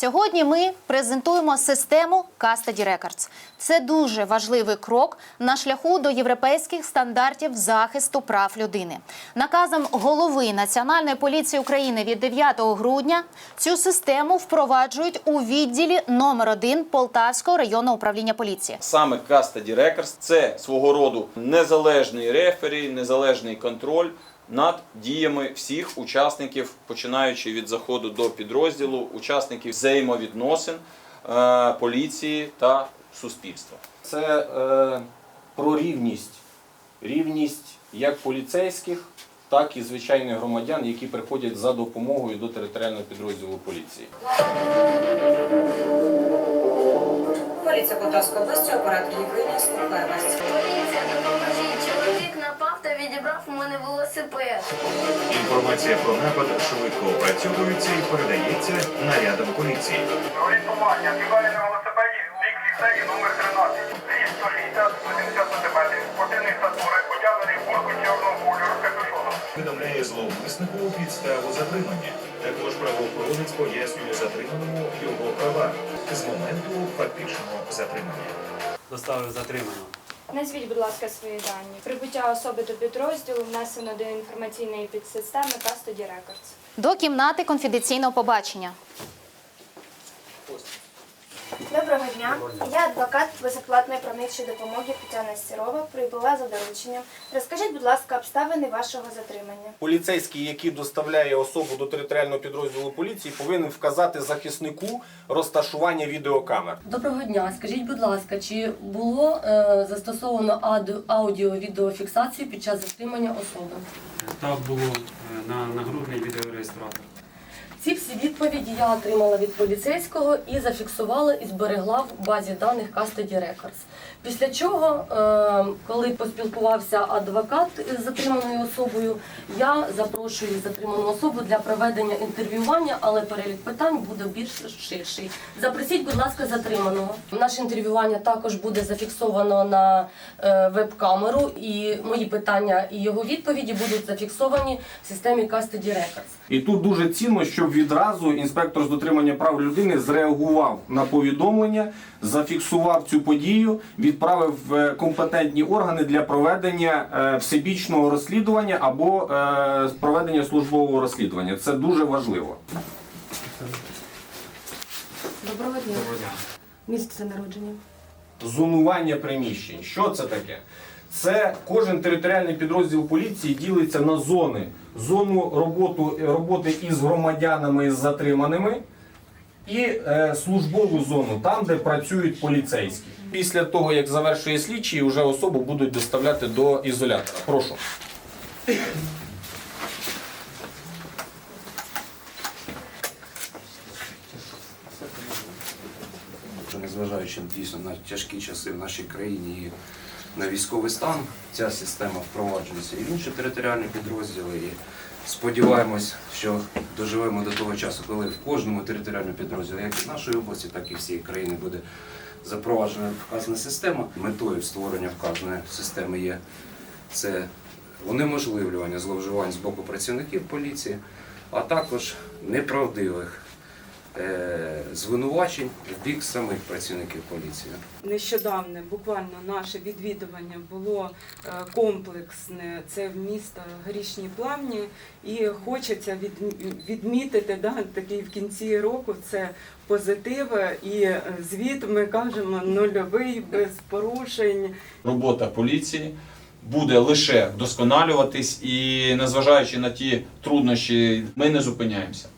Сьогодні ми презентуємо систему Custody Records. Це дуже важливий крок на шляху до європейських стандартів захисту прав людини. Наказом голови Національної поліції України від 9 грудня цю систему впроваджують у відділі номер 1 Полтавського районного управління поліції. Саме Custody Records – це свого роду незалежний рефері, незалежний контроль над діями всіх учасників, починаючи від заходу до підрозділу, учасників взаємовідносин е, поліції та суспільства. Це е, про рівність. Рівність як поліцейських, так і звичайних громадян, які приходять за допомогою до територіального підрозділу поліції. Поліція Полтавської області, оператор Євгенія, слухає вас. Поліція, допоможіть. Чоловік та відібрав у мене велосипед. Інформація про напад швидко опрацьовується і передається нарядам поліції. Орієнтування. Киває на велосипеді, бік ліцею номер 13. Ріст 160 80 см. Спортивний статури, одягнений в чорного кольору капюшоном. Повідомляє зловмиснику підставу затримання. Також правоохоронець пояснює затриманому його права з моменту фактичного затримання. доставив затриманого. Назвіть, будь ласка, свої дані. Прибуття особи до підрозділу внесено до інформаційної підсистеми Custody Records. До кімнати конфіденційного побачення. Доброго дня. Я адвокат безоплатної правничої допомоги Тетяна Сірова. Прибула за дорученням. Розкажіть, будь ласка, обставини вашого затримання. Поліцейський, який доставляє особу до територіального підрозділу поліції, повинен вказати захиснику розташування відеокамер. Доброго дня. Скажіть, будь ласка, чи було е, застосовано аду- аудіо-відеофіксацію під час затримання особи? Так було е, на нагрудний відеореєстратор. Ці всі відповіді я отримала від поліцейського і зафіксувала і зберегла в базі даних Custody Records. Після чого, е, коли поспілкувався адвокат з затриманою особою, я запрошую затриману особу для проведення інтерв'ювання, але перелік питань буде більш ширший. Запросіть, будь ласка, затриманого. Наше інтерв'ювання також буде зафіксовано на е, веб-камеру, і мої питання і його відповіді будуть зафіксовані в системі Custody Records. І тут дуже цінно, щоб відразу інспектор з дотримання прав людини зреагував на повідомлення, зафіксував цю подію, відправив компетентні органи для проведення е, всебічного розслідування або е, проведення службового розслідування. Це дуже важливо. Доброго дня. Місце народження. Зонування приміщень. Що це таке? Це кожен територіальний підрозділ поліції ділиться на зони. Зону роботу, роботи із громадянами і з затриманими і е, службову зону, там, де працюють поліцейські. Після того, як завершує слідчий, вже особу будуть доставляти до ізолятора. Прошу. незважаючи дійсно на тяжкі часи в нашій країні на військовий стан, ця система впроваджується і в інші територіальні підрозділи. І сподіваємось, що доживемо до того часу, коли в кожному територіальному підрозділі, як і в нашої області, так і всієї країни, буде запроваджена вказана система. Метою створення вказаної системи є це унеможливлювання зловживань з боку працівників поліції, а також неправдивих звинувачень в бік самих працівників поліції. Нещодавне буквально наше відвідування було е, комплексне. Це в місто Горішні Плавні, і хочеться відмітити да, такий в кінці року це позитив і е, звіт. Ми кажемо нульовий без порушень. Робота поліції буде лише вдосконалюватись, і незважаючи на ті труднощі, ми не зупиняємося.